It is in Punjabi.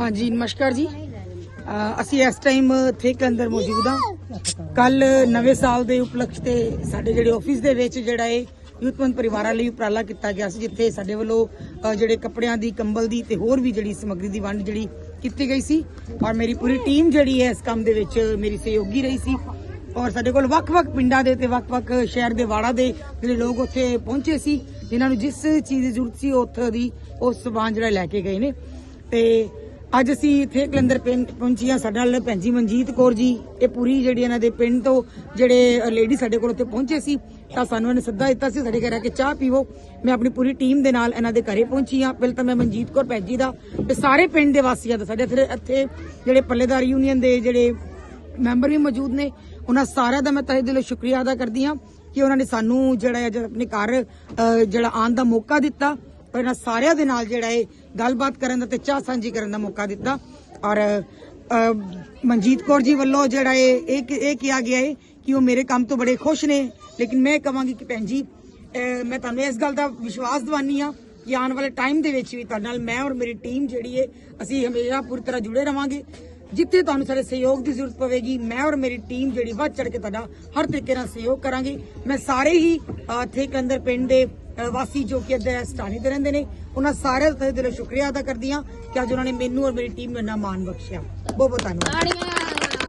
ਹਾਂਜੀ, ਨਮਸਕਾਰ ਜੀ। ਅਸੀਂ ਇਸ ਟਾਈਮ ਇੱਥੇ ਕੇ ਅੰਦਰ ਮੌਜੂਦ ਹਾਂ। ਕੱਲ ਨਵੇਂ ਸਾਲ ਦੇ ਉਪਲਕਸ਼ ਤੇ ਸਾਡੇ ਜਿਹੜੇ ਆਫਿਸ ਦੇ ਵਿੱਚ ਜਿਹੜਾ ਇਹ ਯੂਥਮੰਦ ਪਰਿਵਾਰਾਂ ਲਈ ਉਪਰਾਲਾ ਕੀਤਾ ਗਿਆ ਸੀ, ਜਿੱਥੇ ਸਾਡੇ ਵੱਲੋਂ ਜਿਹੜੇ ਕੱਪੜਿਆਂ ਦੀ, ਕੰਬਲ ਦੀ ਤੇ ਹੋਰ ਵੀ ਜਿਹੜੀ ਸਮੱਗਰੀ ਦੀ ਵੰਡ ਜਿਹੜੀ ਕੀਤੀ ਗਈ ਸੀ। ਔਰ ਮੇਰੀ ਪੂਰੀ ਟੀਮ ਜਿਹੜੀ ਹੈ ਇਸ ਕੰਮ ਦੇ ਵਿੱਚ ਮੇਰੀ ਸਹਿਯੋਗੀ ਰਹੀ ਸੀ। ਔਰ ਸਾਡੇ ਕੋਲ ਵੱਖ-ਵੱਖ ਪਿੰਡਾਂ ਦੇ ਤੇ ਵੱਖ-ਵੱਖ ਸ਼ਹਿਰ ਦੇ ਵਾੜਾ ਦੇ ਜਿਹੜੇ ਲੋਕ ਉੱਥੇ ਪਹੁੰਚੇ ਸੀ, ਜਿਨ੍ਹਾਂ ਨੂੰ ਜਿਸ ਚੀਜ਼ ਦੀ ਜ਼ਰੂਰਤ ਸੀ, ਉੱਥੇ ਦੀ ਉਹ ਸਮਾਨ ਜਿਹੜਾ ਲੈ ਕੇ ਗਏ ਨੇ। ਤੇ ਅੱਜ ਅਸੀਂ ਇੱਥੇ ਕਲੰਦਰ ਪਿੰਡ ਪਹੁੰਚੀ ਹਾਂ, ਸਾਡੇ ਨਾਲ ਭੈਣ ਜੀ ਮਨਜੀਤ ਕੌਰ ਜੀ। ਇਹ ਪੂਰੀ ਜਿਹੜੀ ਇਹਨਾਂ ਦੇ ਪਿੰਡ ਤੋਂ ਜਿਹੜੇ ਲੇਡੀ ਸਾਡੇ ਕੋਲ ਉੱਥੇ ਪਹੁੰਚੇ ਸੀ, ਤਾਂ ਸਾਨੂੰ ਇਹਨੇ ਸੱਦਾ ਦਿੱਤਾ ਸੀ, ਸਾਡੇ ਘਰ ਆ ਕੇ ਚਾਹ ਪੀਵੋ। ਮੈਂ ਆਪਣੀ ਪੂਰੀ ਟੀਮ ਦੇ ਨਾਲ ਇਹਨਾਂ ਦੇ ਘਰੇ ਪਹੁੰਚੀ ਹਾਂ। ਪਹਿਲਾਂ ਤਾਂ ਮੈਂ ਮਨਜੀਤ ਕੌਰ ਭੈਣ ਜੀ ਦਾ ਤੇ ਸਾਰੇ ਪਿੰਡ ਦੇ ਵਾਸੀਆਂ ਦਾ, ਸਾਡੇ ਇੱਥੇ ਇੱਥੇ ਜਿਹੜੇ ਪੱਲੇਦਾਰ ਯੂਨੀਅਨ ਦੇ ਜਿਹੜੇ ਮੈਂਬਰ ਵੀ ਮੌਜੂਦ ਨੇ, ਉਹਨਾਂ ਸਾਰਿਆਂ ਦਾ ਮੈਂ ਤਹਿ ਦਿਲੋਂ ਸ਼ੁਕਰੀਆ ਅਦਾ ਕਰਦੀ ਹਾਂ ਕਿ ਉਹਨਾਂ ਨੇ ਸਾਨੂੰ ਜਿਹੜਾ ਅੱਜ ਆਪਣੇ ਘਰ ਜਿਹੜਾ ਆਉਣ ਦਾ ਮੌਕਾ ਦਿੱਤਾ। ਔਰ ਇਹਨਾਂ ਸਾਰਿਆਂ ਦੇ ਨਾਲ ਜਿਹੜਾ ਇਹ ਗੱਲਬਾਤ ਕਰਨ ਦਾ ਤੇ ਚਾਹ ਸਾਂਝੀ ਕਰਨ ਦਾ ਮੌਕਾ ਦਿੱਤਾ। ਔਰ ਮਨਜੀਤ ਕੌਰ ਜੀ ਵੱਲੋਂ ਜਿਹੜਾ ਇਹ ਇਹ ਇਹ ਕਿਹਾ ਗਿਆ ਹੈ ਕਿ ਉਹ ਮੇਰੇ ਕੰਮ ਤੋਂ ਬੜੇ ਖੁਸ਼ ਨੇ। ਲੇਕਿਨ ਮੈਂ ਕਹਾਂਗੀ ਕਿ ਭੈਣ ਜੀ ਮੈਂ ਤੁਹਾਨੂੰ ਇਸ ਗੱਲ ਦਾ ਵਿਸ਼ਵਾਸ ਦਿਵਾਨੀ ਆ ਕਿ ਆਉਣ ਵਾਲੇ ਟਾਈਮ ਦੇ ਵਿੱਚ ਵੀ ਤੁਹਾਡੇ ਨਾਲ ਮੈਂ ਔਰ ਮੇਰੀ ਟੀਮ ਜਿਹੜੀ ਹੈ ਅਸੀਂ ਹਮੇਸ਼ਾ ਪੂਰੀ ਤਰ੍ਹਾਂ ਜੁੜੇ ਰਵਾਂਗੇ। ਜਿੱਥੇ ਤੁਹਾਨੂੰ ਸਾਡੇ ਸਹਿਯੋਗ ਦੀ ਜ਼ਰੂਰਤ ਪਵੇਗੀ ਮੈਂ ਔਰ ਮੇਰੀ ਟੀਮ ਜਿਹੜੀ ਵੱਧ ਚੜ ਕੇ ਤੁਹਾਡਾ ਹਰ ਤਰੀਕੇ ਨਾਲ ਸਹਿਯੋਗ ਕਰਾਂਗੇ। ਮੈਂ ਸਾਰੇ ਹੀ ਅਹ, ਇੱਥੇ ਕੇ ਅੰਦਰ ਪਿੰਡ ਦੇ ਵਾਸੀ ਜੋ ਕਿ ਇੱਧਰ ਸਟਾਨੀ ਦੇ ਰਹਿੰਦੇ ਨੇ, ਉਹਨਾਂ ਸਾਰਿਆਂ ਦਾ ਦਿਲੋਂ ਸ਼ੁਕਰੀਆ ਅਦਾ ਕਰਦੀ ਹਾਂ ਕਿ ਅੱਜ ਉਹਨਾਂ ਨੇ ਮੈਨੂੰ ਔਰ ਮੇਰੀ ਟੀਮ ਨੂੰ ਇੰਨਾ ਮਾਣ ਬਖਸ਼ਿਆ। ਬਹੁਤ ਬਹੁਤ ਧੰਨਵਾਦ।